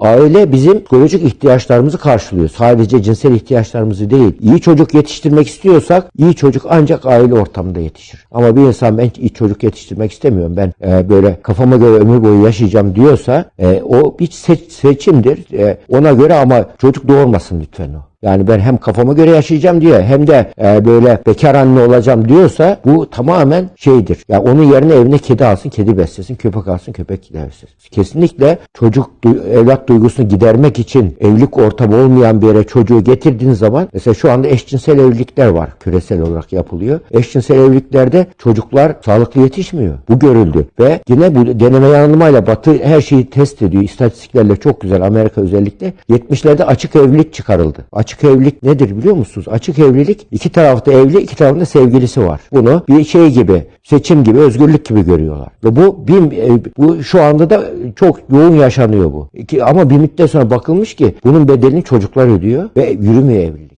Aile bizim psikolojik ihtiyaçlarımızı karşılıyor. Sadece cinsel ihtiyaçlarımızı değil. İyi çocuk yetiştirmek istiyorsak iyi çocuk ancak aile ortamında yetişir. Ama bir insan ben iyi çocuk yetiştirmek istemiyorum. Ben e, böyle kafama göre ömür boyu yaşayacağım diyorsa e, o bir seç- seçimdir. E, ona göre ama çocuk doğurmasın lütfen o. Yani ben hem kafama göre yaşayacağım diye hem de e, böyle bekar anne olacağım diyorsa bu tamamen şeydir. Ya onun yerine evine kedi alsın, kedi beslesin, köpek alsın, köpek beslesin. Kesinlikle çocuk evlat duygusunu gidermek için evlilik ortamı olmayan bir yere çocuğu getirdiğin zaman mesela şu anda eşcinsel evlilikler var. Küresel olarak yapılıyor. Eşcinsel evliliklerde çocuklar sağlıklı yetişmiyor. Bu görüldü ve yine bu deneme yanılmayla Batı her şeyi test ediyor. İstatistiklerle çok güzel Amerika özellikle. 70'lerde açık evlilik çıkarıldı. Açık evlilik nedir biliyor musunuz? Açık evlilik iki tarafta evli, iki tarafında sevgilisi var. Bunu bir şey gibi, seçim gibi, özgürlük gibi görüyorlar. Ve bu bir, e, bu şu anda da çok yoğun yaşanıyor bu. Ama bir müddet sonra bakılmış ki bunun bedelini çocuklar ödüyor ve yürümüyor evlilik.